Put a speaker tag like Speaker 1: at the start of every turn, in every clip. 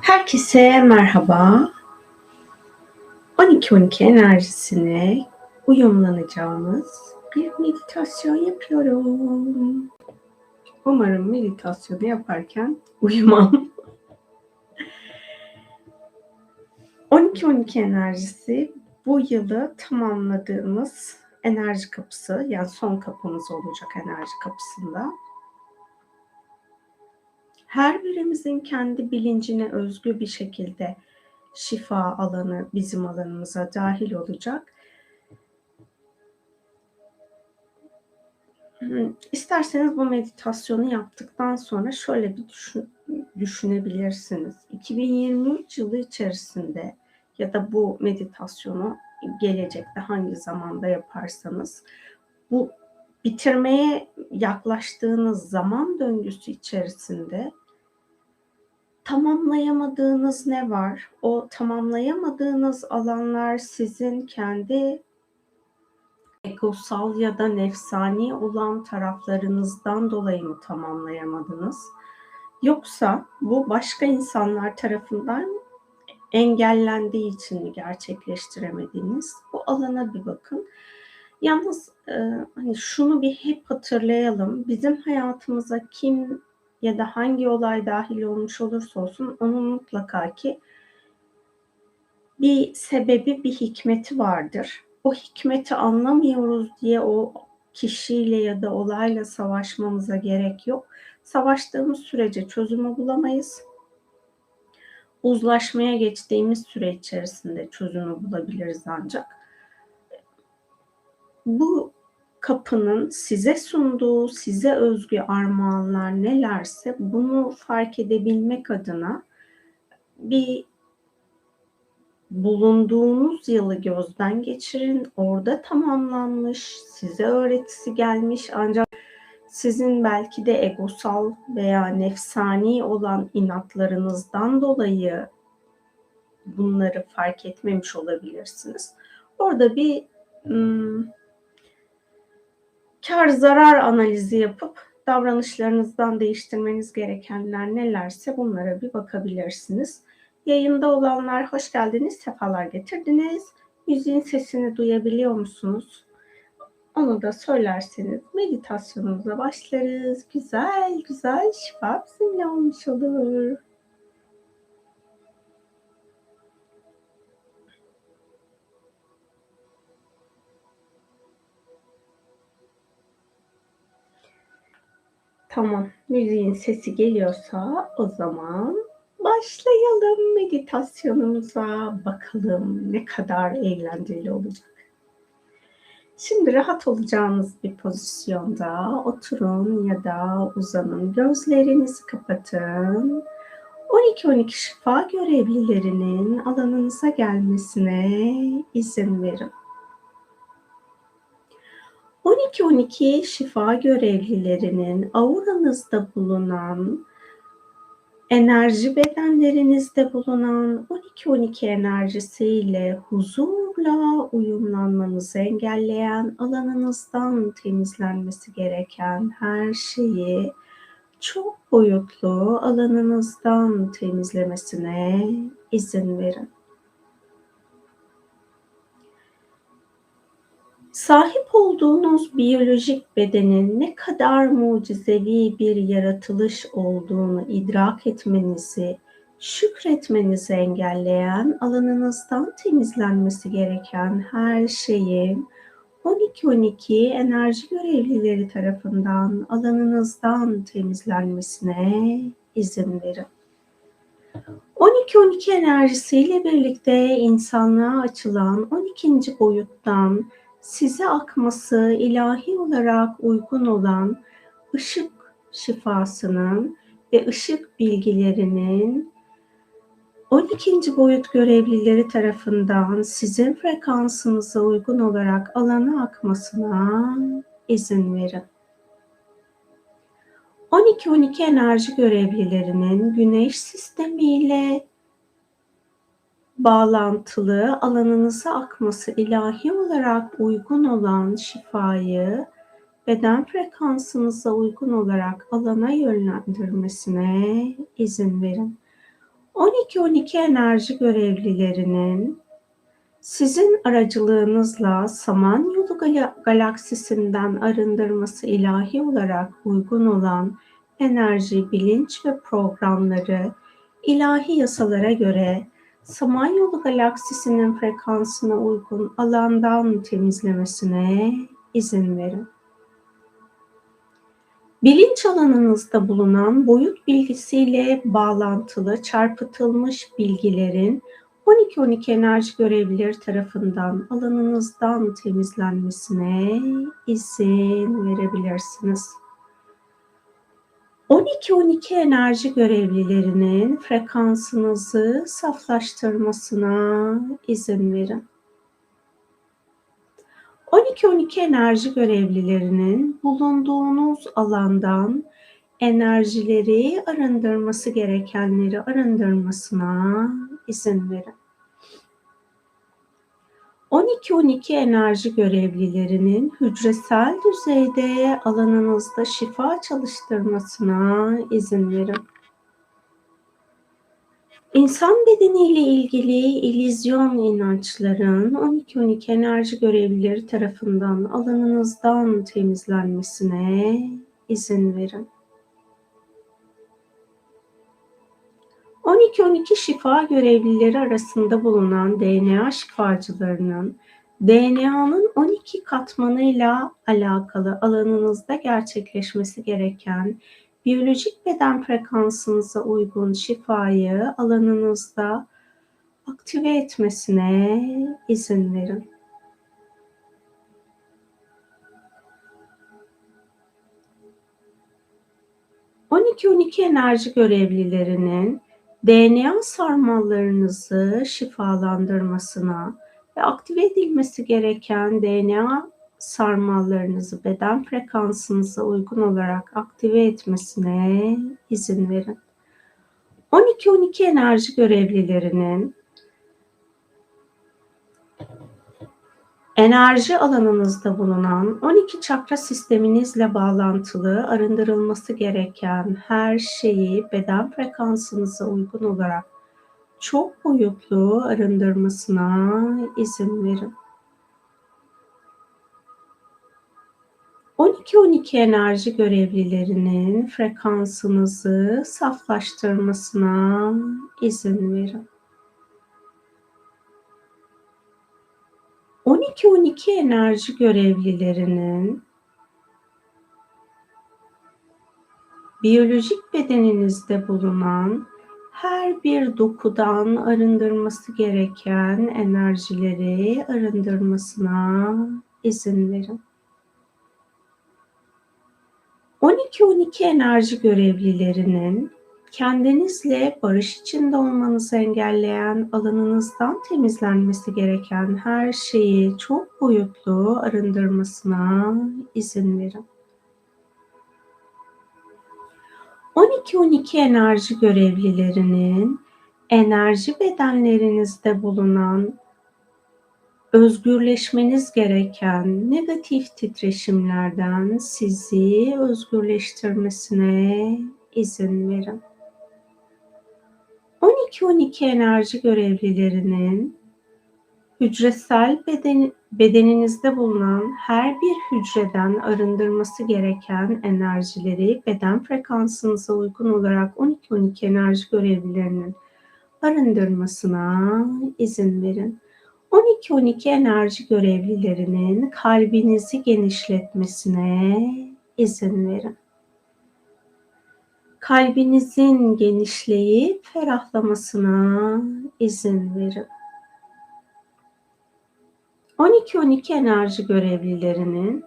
Speaker 1: Herkese merhaba. 12-12 enerjisine uyumlanacağımız bir meditasyon yapıyorum. Umarım meditasyonu yaparken uyumam. 12-12 enerjisi bu yılı tamamladığımız enerji kapısı yani son kapımız olacak enerji kapısında. Her birimizin kendi bilincine özgü bir şekilde şifa alanı bizim alanımıza dahil olacak. Hmm, isterseniz bu meditasyonu yaptıktan sonra şöyle bir düşün, düşünebilirsiniz. 2023 yılı içerisinde ya da bu meditasyonu gelecekte hangi zamanda yaparsanız bu bitirmeye yaklaştığınız zaman döngüsü içerisinde tamamlayamadığınız ne var? O tamamlayamadığınız alanlar sizin kendi egosal ya da nefsani olan taraflarınızdan dolayı mı tamamlayamadınız? Yoksa bu başka insanlar tarafından engellendiği için mi gerçekleştiremediğiniz? Bu alana bir bakın. Yalnız e, hani şunu bir hep hatırlayalım. Bizim hayatımıza kim ya da hangi olay dahil olmuş olursa olsun onun mutlaka ki bir sebebi, bir hikmeti vardır. O hikmeti anlamıyoruz diye o kişiyle ya da olayla savaşmamıza gerek yok. Savaştığımız sürece çözümü bulamayız. Uzlaşmaya geçtiğimiz süre içerisinde çözümü bulabiliriz ancak. Bu kapının size sunduğu, size özgü armağanlar nelerse bunu fark edebilmek adına bir bulunduğunuz yılı gözden geçirin. Orada tamamlanmış, size öğretisi gelmiş ancak sizin belki de egosal veya nefsani olan inatlarınızdan dolayı bunları fark etmemiş olabilirsiniz. Orada bir hmm, kar zarar analizi yapıp davranışlarınızdan değiştirmeniz gerekenler nelerse bunlara bir bakabilirsiniz. Yayında olanlar hoş geldiniz, sefalar getirdiniz. Müziğin sesini duyabiliyor musunuz? Onu da söylerseniz meditasyonumuza başlarız. Güzel güzel şifa bizimle olmuş olur. Tamam, müziğin sesi geliyorsa o zaman başlayalım meditasyonumuza. Bakalım ne kadar eğlenceli olacak. Şimdi rahat olacağınız bir pozisyonda oturun ya da uzanın. Gözlerinizi kapatın. 12-12 şifa görevlilerinin alanınıza gelmesine izin verin. 12-12 şifa görevlilerinin auranızda bulunan, enerji bedenlerinizde bulunan 12-12 enerjisiyle huzurla uyumlanmanızı engelleyen alanınızdan temizlenmesi gereken her şeyi çok boyutlu alanınızdan temizlemesine izin verin. Sahip olduğunuz biyolojik bedenin ne kadar mucizevi bir yaratılış olduğunu idrak etmenizi, şükretmenizi engelleyen alanınızdan temizlenmesi gereken her şeyin 12-12 enerji görevlileri tarafından alanınızdan temizlenmesine izin verin. 12-12 enerjisiyle birlikte insanlığa açılan 12. boyuttan size akması ilahi olarak uygun olan ışık şifasının ve ışık bilgilerinin 12. boyut görevlileri tarafından sizin frekansınıza uygun olarak alana akmasına izin verin. 12-12 enerji görevlilerinin güneş sistemiyle bağlantılı alanınıza akması ilahi olarak uygun olan şifayı beden frekansınıza uygun olarak alana yönlendirmesine izin verin. 12-12 enerji görevlilerinin sizin aracılığınızla Samanyolu galaksisinden arındırması ilahi olarak uygun olan enerji, bilinç ve programları ilahi yasalara göre Samanyolu galaksisinin frekansına uygun alandan temizlemesine izin verin. Bilinç alanınızda bulunan boyut bilgisiyle bağlantılı çarpıtılmış bilgilerin 12-12 enerji görevlileri tarafından alanınızdan temizlenmesine izin verebilirsiniz. 12-12 enerji görevlilerinin frekansınızı saflaştırmasına izin verin. 12-12 enerji görevlilerinin bulunduğunuz alandan enerjileri arındırması gerekenleri arındırmasına izin verin. 12-12 enerji görevlilerinin hücresel düzeyde alanınızda şifa çalıştırmasına izin verin. İnsan bedeniyle ilgili illüzyon inançların 12-12 enerji görevlileri tarafından alanınızdan temizlenmesine izin verin. 12-12 şifa görevlileri arasında bulunan DNA şifacılarının DNA'nın 12 katmanıyla alakalı alanınızda gerçekleşmesi gereken biyolojik beden frekansınıza uygun şifayı alanınızda aktive etmesine izin verin. ...12-12 enerji görevlilerinin DNA sarmallarınızı şifalandırmasına ve aktive edilmesi gereken DNA sarmallarınızı beden frekansınıza uygun olarak aktive etmesine izin verin. 12-12 enerji görevlilerinin enerji alanınızda bulunan 12 çakra sisteminizle bağlantılı arındırılması gereken her şeyi beden frekansınıza uygun olarak çok boyutlu arındırmasına izin verin. 12-12 enerji görevlilerinin frekansınızı saflaştırmasına izin verin. 12-12 enerji görevlilerinin biyolojik bedeninizde bulunan her bir dokudan arındırması gereken enerjileri arındırmasına izin verin. 12-12 enerji görevlilerinin kendinizle barış içinde olmanızı engelleyen alanınızdan temizlenmesi gereken her şeyi çok boyutlu arındırmasına izin verin. 12-12 enerji görevlilerinin enerji bedenlerinizde bulunan özgürleşmeniz gereken negatif titreşimlerden sizi özgürleştirmesine izin verin. 12-12 enerji görevlilerinin hücresel beden, bedeninizde bulunan her bir hücreden arındırması gereken enerjileri beden frekansınıza uygun olarak 12-12 enerji görevlilerinin arındırmasına izin verin. 12-12 enerji görevlilerinin kalbinizi genişletmesine izin verin. Kalbinizin genişleyip ferahlamasına izin verin. 12-12 enerji görevlilerinin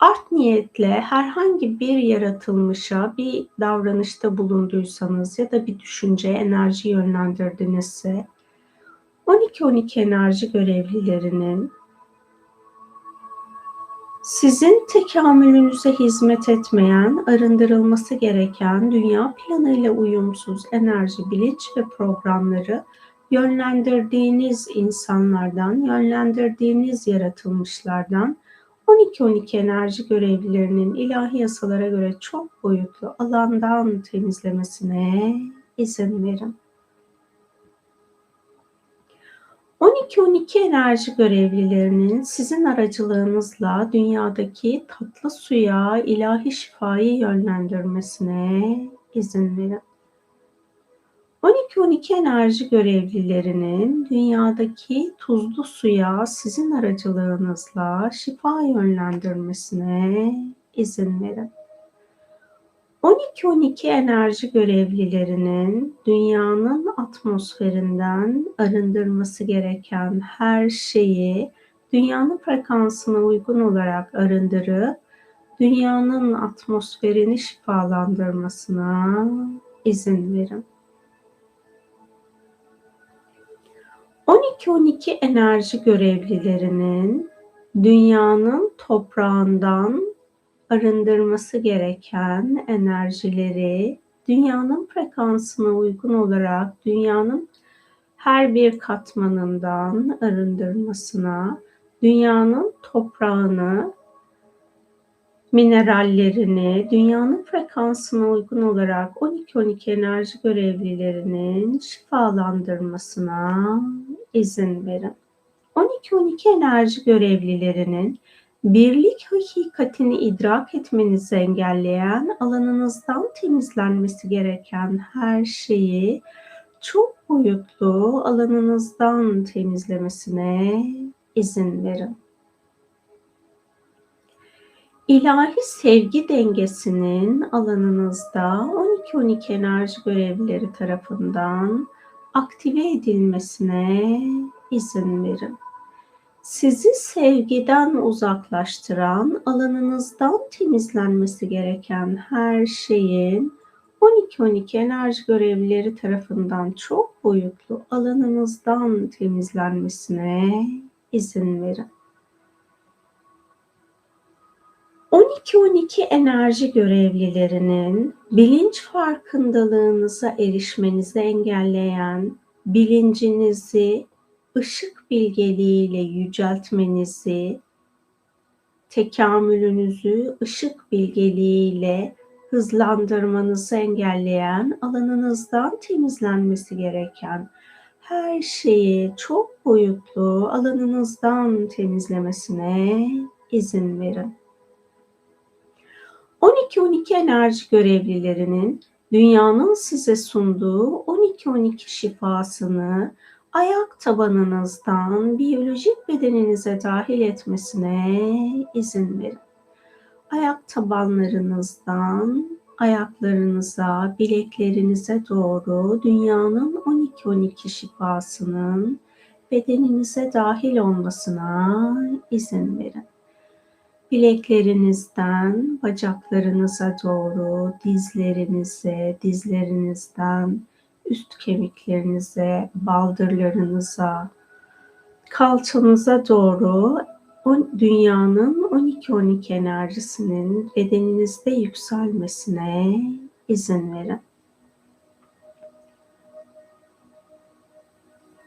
Speaker 1: art niyetle herhangi bir yaratılmışa bir davranışta bulunduysanız ya da bir düşünce, enerji yönlendirdinizse 12-12 enerji görevlilerinin sizin tekamülünüze hizmet etmeyen, arındırılması gereken dünya planıyla uyumsuz enerji, bilinç ve programları yönlendirdiğiniz insanlardan, yönlendirdiğiniz yaratılmışlardan 12-12 enerji görevlilerinin ilahi yasalara göre çok boyutlu alandan temizlemesine izin verin. 12-12 enerji görevlilerinin sizin aracılığınızla dünyadaki tatlı suya ilahi şifayı yönlendirmesine izin verin. 12-12 enerji görevlilerinin dünyadaki tuzlu suya sizin aracılığınızla şifa yönlendirmesine izin verin. 12-12 enerji görevlilerinin dünyanın atmosferinden arındırması gereken her şeyi dünyanın frekansına uygun olarak arındırıp dünyanın atmosferini şifalandırmasına izin verin. 12-12 enerji görevlilerinin dünyanın toprağından arındırması gereken enerjileri dünyanın frekansına uygun olarak dünyanın her bir katmanından arındırmasına, dünyanın toprağını, minerallerini dünyanın frekansına uygun olarak 12-12 enerji görevlilerinin şifalandırmasına izin verin. 12-12 enerji görevlilerinin birlik hakikatini idrak etmenizi engelleyen alanınızdan temizlenmesi gereken her şeyi çok boyutlu alanınızdan temizlemesine izin verin. İlahi sevgi dengesinin alanınızda 12-12 enerji görevlileri tarafından aktive edilmesine izin verin sizi sevgiden uzaklaştıran, alanınızdan temizlenmesi gereken her şeyin 12-12 enerji görevlileri tarafından çok boyutlu alanınızdan temizlenmesine izin verin. 12-12 enerji görevlilerinin bilinç farkındalığınıza erişmenizi engelleyen, bilincinizi ışık bilgeliğiyle yüceltmenizi, tekamülünüzü ışık bilgeliğiyle hızlandırmanızı engelleyen, alanınızdan temizlenmesi gereken her şeyi çok boyutlu alanınızdan temizlemesine izin verin. 12-12 enerji görevlilerinin dünyanın size sunduğu 12-12 şifasını ayak tabanınızdan biyolojik bedeninize dahil etmesine izin verin. Ayak tabanlarınızdan ayaklarınıza, bileklerinize doğru dünyanın 12-12 şifasının bedeninize dahil olmasına izin verin. Bileklerinizden bacaklarınıza doğru, dizlerinize, dizlerinizden üst kemiklerinize, baldırlarınıza, kalçanıza doğru dünyanın 12-12 enerjisinin bedeninizde yükselmesine izin verin.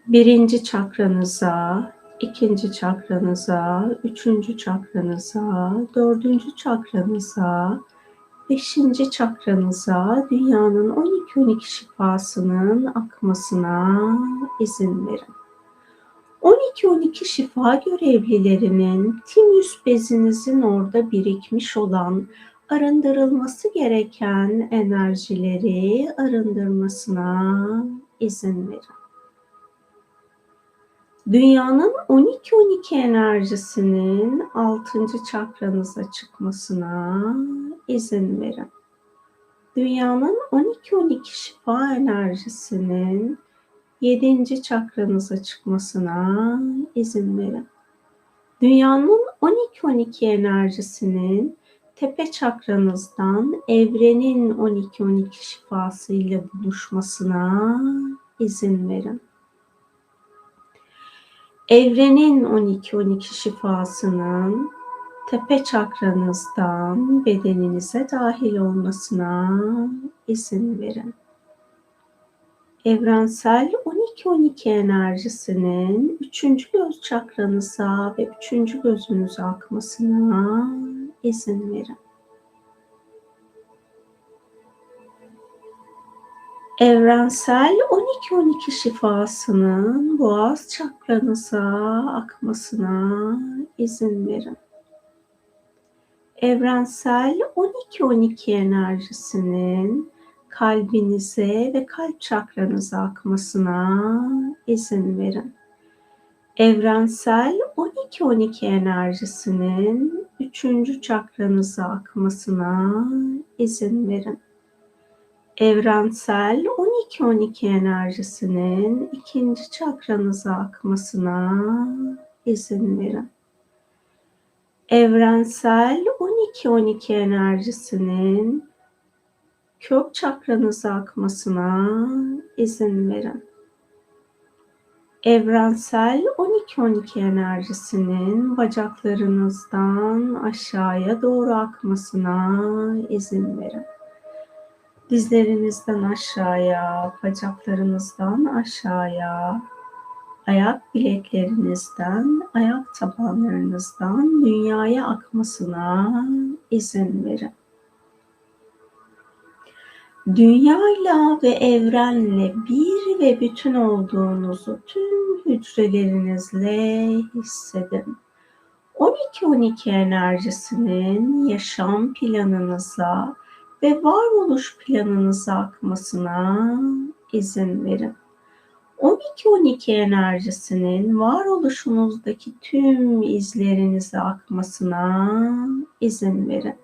Speaker 1: Birinci çakranıza, ikinci çakranıza, üçüncü çakranıza, dördüncü çakranıza, Beşinci çakranıza dünyanın 12-12 şifasının akmasına izin verin. 12-12 şifa görevlilerinin timüs bezinizin orada birikmiş olan arındırılması gereken enerjileri arındırmasına izin verin. Dünyanın 12-12 enerjisinin 6. çakranıza çıkmasına izin verin. Dünyanın 12-12 şifa enerjisinin 7. çakranıza çıkmasına izin verin. Dünyanın 12-12 enerjisinin tepe çakranızdan evrenin 12-12 şifasıyla buluşmasına izin verin evrenin 12-12 şifasının tepe çakranızdan bedeninize dahil olmasına izin verin. Evrensel 12-12 enerjisinin 3. göz çakranıza ve 3. gözünüze akmasına izin verin. Evrensel 12-12 şifasının boğaz çakranıza akmasına izin verin. Evrensel 12-12 enerjisinin kalbinize ve kalp çakranıza akmasına izin verin. Evrensel 12-12 enerjisinin üçüncü çakranıza akmasına izin verin. Evrensel 12-12 enerjisinin ikinci çakranıza akmasına izin verin. Evrensel 12-12 enerjisinin kök çakranıza akmasına izin verin. Evrensel 12-12 enerjisinin bacaklarınızdan aşağıya doğru akmasına izin verin. Dizlerinizden aşağıya, bacaklarınızdan aşağıya, ayak bileklerinizden, ayak tabanlarınızdan dünyaya akmasına izin verin. Dünyayla ve evrenle bir ve bütün olduğunuzu tüm hücrelerinizle hissedin. 12-12 enerjisinin yaşam planınıza ve varoluş planınıza akmasına izin verin. 12-12 enerjisinin varoluşunuzdaki tüm izlerinize akmasına izin verin.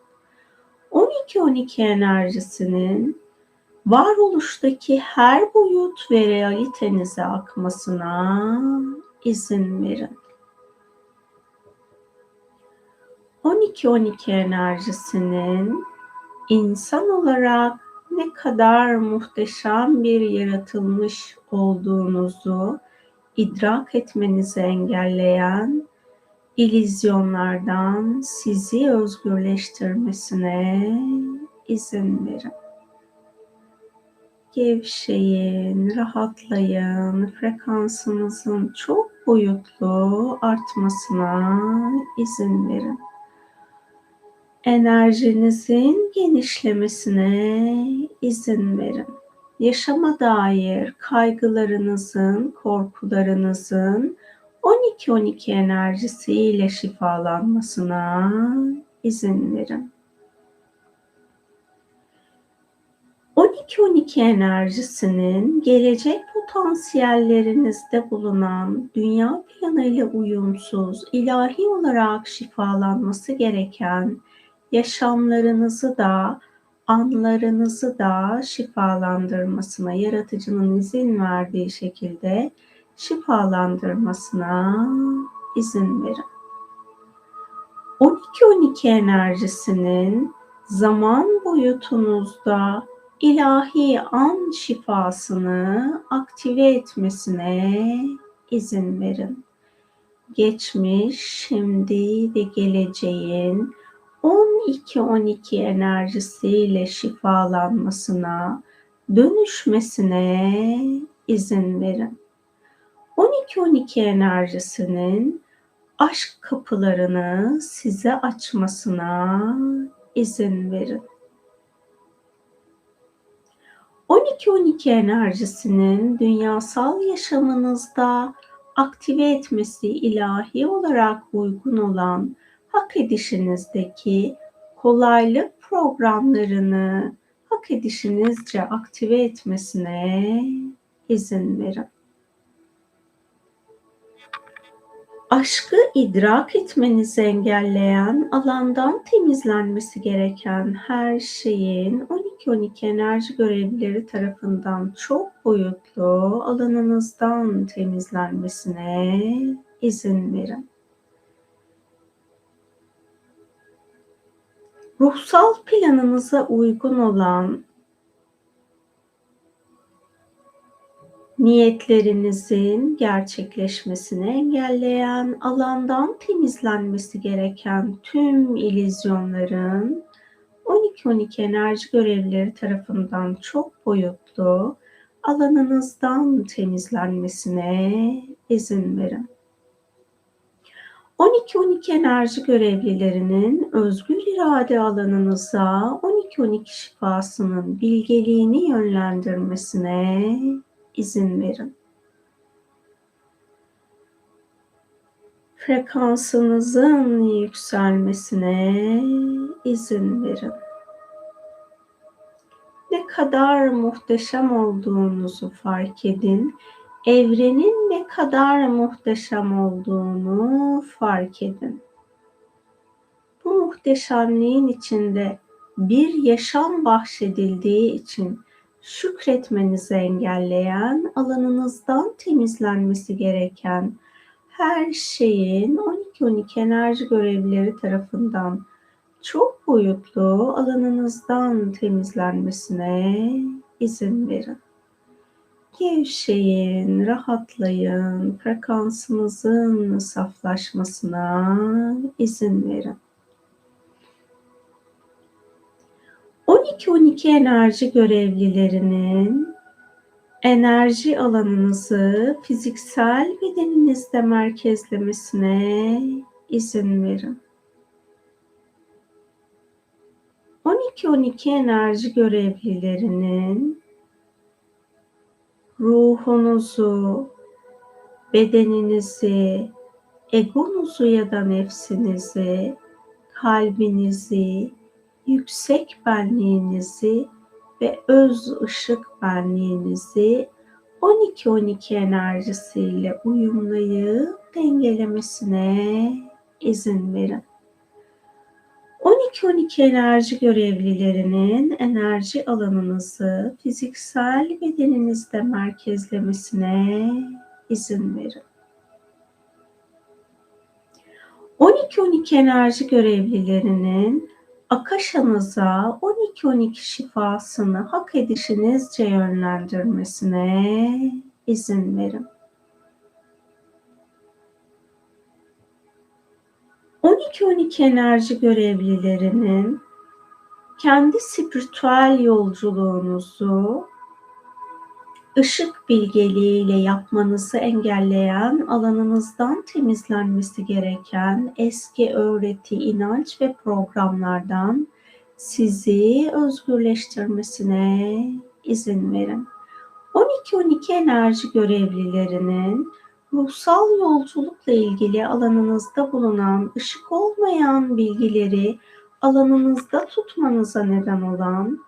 Speaker 1: 12-12 enerjisinin varoluştaki her boyut ve realitenize akmasına izin verin. 12-12 enerjisinin insan olarak ne kadar muhteşem bir yaratılmış olduğunuzu idrak etmenizi engelleyen ilizyonlardan sizi özgürleştirmesine izin verin. Gevşeyin, rahatlayın, frekansınızın çok boyutlu artmasına izin verin enerjinizin genişlemesine izin verin. Yaşama dair kaygılarınızın, korkularınızın 12-12 enerjisiyle şifalanmasına izin verin. 12-12 enerjisinin gelecek potansiyellerinizde bulunan dünya planıyla uyumsuz, ilahi olarak şifalanması gereken yaşamlarınızı da anlarınızı da şifalandırmasına, yaratıcının izin verdiği şekilde şifalandırmasına izin verin. 12-12 enerjisinin zaman boyutunuzda ilahi an şifasını aktive etmesine izin verin. Geçmiş, şimdi ve geleceğin 12-12 enerjisiyle şifalanmasına, dönüşmesine izin verin. 12-12 enerjisinin aşk kapılarını size açmasına izin verin. 12-12 enerjisinin dünyasal yaşamınızda aktive etmesi ilahi olarak uygun olan hak edişinizdeki kolaylık programlarını hak edişinizce aktive etmesine izin verin. Aşkı idrak etmenizi engelleyen, alandan temizlenmesi gereken her şeyin 12-12 enerji görevlileri tarafından çok boyutlu alanınızdan temizlenmesine izin verin. Ruhsal planınıza uygun olan niyetlerinizin gerçekleşmesini engelleyen, alandan temizlenmesi gereken tüm ilizyonların 12-12 enerji görevlileri tarafından çok boyutlu alanınızdan temizlenmesine izin verin. 12-12 enerji görevlilerinin özgür irade alanınıza 12-12 şifasının bilgeliğini yönlendirmesine izin verin. Frekansınızın yükselmesine izin verin. Ne kadar muhteşem olduğunuzu fark edin evrenin ne kadar muhteşem olduğunu fark edin. Bu muhteşemliğin içinde bir yaşam bahşedildiği için şükretmenizi engelleyen, alanınızdan temizlenmesi gereken her şeyin 12-12 enerji görevlileri tarafından çok boyutlu alanınızdan temizlenmesine izin verin. Gevşeyin, rahatlayın, frekansınızın saflaşmasına izin verin. 12-12 enerji görevlilerinin enerji alanınızı fiziksel bedeninizde merkezlemesine izin verin. 12-12 enerji görevlilerinin ruhunuzu, bedeninizi, egonuzu ya da nefsinizi, kalbinizi, yüksek benliğinizi ve öz ışık benliğinizi 12-12 enerjisiyle uyumlayıp dengelemesine izin verin. 12-12 enerji görevlilerinin enerji alanınızı fiziksel bedeninizde merkezlemesine izin verin. 12-12 enerji görevlilerinin akaşanıza 12-12 şifasını hak edişinizce yönlendirmesine izin verin. 12-12 enerji görevlilerinin kendi spiritüel yolculuğunuzu ışık bilgeliğiyle yapmanızı engelleyen alanınızdan temizlenmesi gereken eski öğreti, inanç ve programlardan sizi özgürleştirmesine izin verin. 12-12 enerji görevlilerinin ruhsal yolculukla ilgili alanınızda bulunan ışık olmayan bilgileri alanınızda tutmanıza neden olan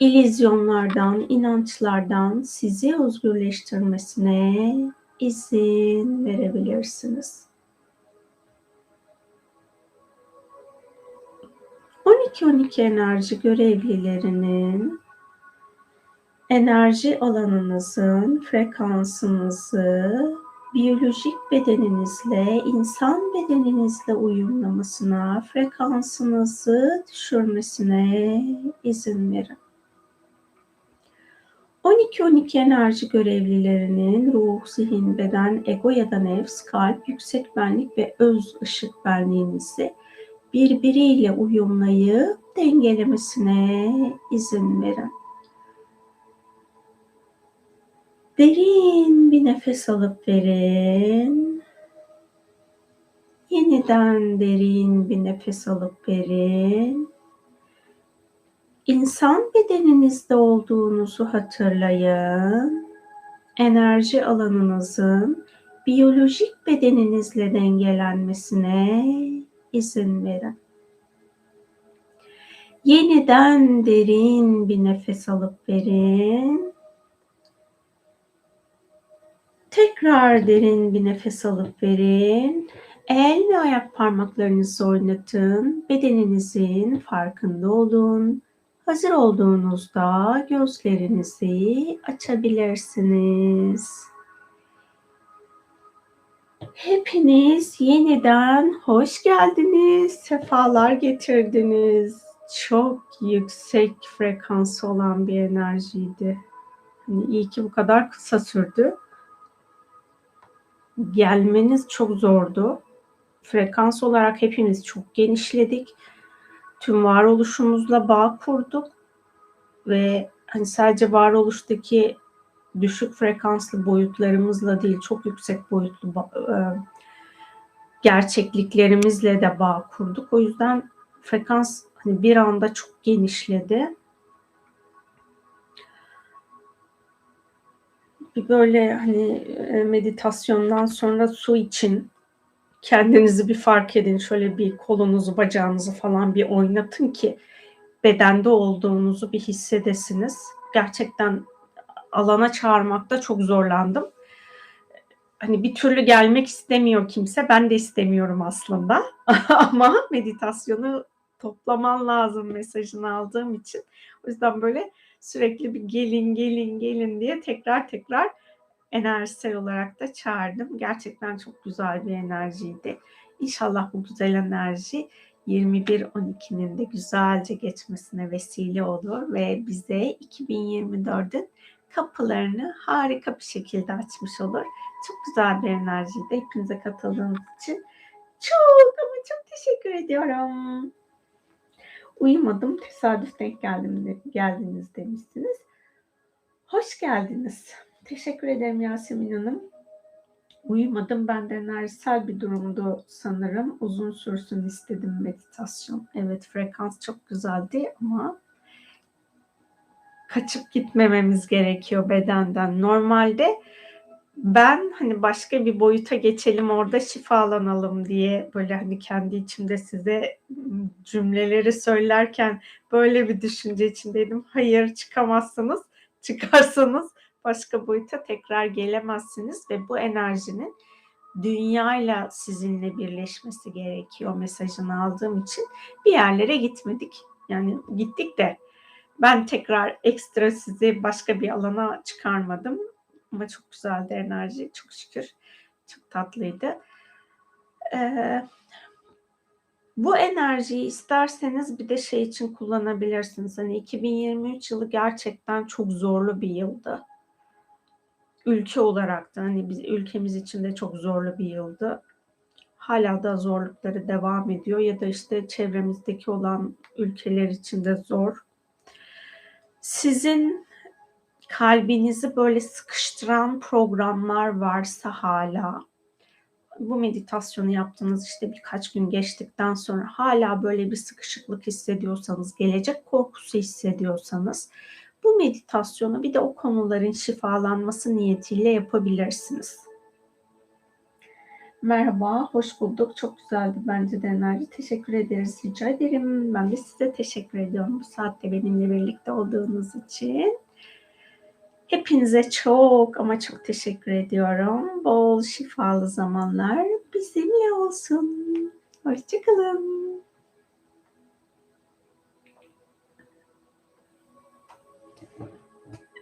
Speaker 1: ilizyonlardan, inançlardan sizi özgürleştirmesine izin verebilirsiniz. 12-12 enerji görevlilerinin enerji alanınızın frekansınızı biyolojik bedeninizle, insan bedeninizle uyumlamasına, frekansınızı düşürmesine izin verin. 12-12 enerji görevlilerinin ruh, zihin, beden, ego ya da nefs, kalp, yüksek benlik ve öz ışık benliğinizi birbiriyle uyumlayıp dengelemesine izin verin. Derin bir nefes alıp verin. Yeniden derin bir nefes alıp verin. İnsan bedeninizde olduğunuzu hatırlayın. Enerji alanınızın biyolojik bedeninizle dengelenmesine izin verin. Yeniden derin bir nefes alıp verin. Tekrar derin bir nefes alıp verin. El ve ayak parmaklarınızı oynatın. Bedeninizin farkında olun. Hazır olduğunuzda gözlerinizi açabilirsiniz. Hepiniz yeniden hoş geldiniz, sefalar getirdiniz. Çok yüksek frekans olan bir enerjiydi. Hani iyi ki bu kadar kısa sürdü gelmeniz çok zordu. Frekans olarak hepimiz çok genişledik. Tüm varoluşumuzla bağ kurduk ve hani sadece varoluştaki düşük frekanslı boyutlarımızla değil, çok yüksek boyutlu e, gerçekliklerimizle de bağ kurduk. O yüzden frekans hani bir anda çok genişledi. Bir böyle hani e, meditasyondan sonra su için kendinizi bir fark edin. Şöyle bir kolunuzu, bacağınızı falan bir oynatın ki bedende olduğunuzu bir hissedesiniz. Gerçekten alana çağırmakta çok zorlandım. Hani bir türlü gelmek istemiyor kimse. Ben de istemiyorum aslında. Ama meditasyonu toplaman lazım mesajını aldığım için. O yüzden böyle sürekli bir gelin gelin gelin diye tekrar tekrar enerjisel olarak da çağırdım. Gerçekten çok güzel bir enerjiydi. İnşallah bu güzel enerji 21-12'nin de güzelce geçmesine vesile olur ve bize 2024'ün kapılarını harika bir şekilde açmış olur. Çok güzel bir enerjiydi. Hepinize katıldığınız için çok ama çok teşekkür ediyorum. Uyumadım, tesadüf denk geldim, geldiniz demişsiniz. Hoş geldiniz. Teşekkür ederim Yasemin Hanım. Uyumadım. Ben de enerjisel bir durumdu sanırım. Uzun sürsün istedim meditasyon. Evet frekans çok güzeldi ama kaçıp gitmememiz gerekiyor bedenden. Normalde ben hani başka bir boyuta geçelim orada şifalanalım diye böyle hani kendi içimde size cümleleri söylerken böyle bir düşünce içindeydim. Hayır çıkamazsınız. Çıkarsanız başka boyuta tekrar gelemezsiniz ve bu enerjinin dünyayla sizinle birleşmesi gerekiyor mesajını aldığım için bir yerlere gitmedik. Yani gittik de ben tekrar ekstra sizi başka bir alana çıkarmadım. Ama çok güzeldi enerji. Çok şükür. Çok tatlıydı. Ee, bu enerjiyi isterseniz bir de şey için kullanabilirsiniz. Hani 2023 yılı gerçekten çok zorlu bir yıldı. Ülke olarak da hani biz ülkemiz için de çok zorlu bir yıldı. Hala da zorlukları devam ediyor ya da işte çevremizdeki olan ülkeler için de zor. Sizin kalbinizi böyle sıkıştıran programlar varsa hala bu meditasyonu yaptığınız işte birkaç gün geçtikten sonra hala böyle bir sıkışıklık hissediyorsanız, gelecek korkusu hissediyorsanız bu meditasyonu bir de o konuların şifalanması niyetiyle yapabilirsiniz. Merhaba, hoş bulduk. Çok güzeldi bence de enerji. Teşekkür ederiz, rica ederim. Ben de size teşekkür ediyorum bu saatte benimle birlikte olduğunuz için. Hepinize çok ama çok teşekkür ediyorum. Bol şifalı zamanlar bizimle olsun. Hoşçakalın.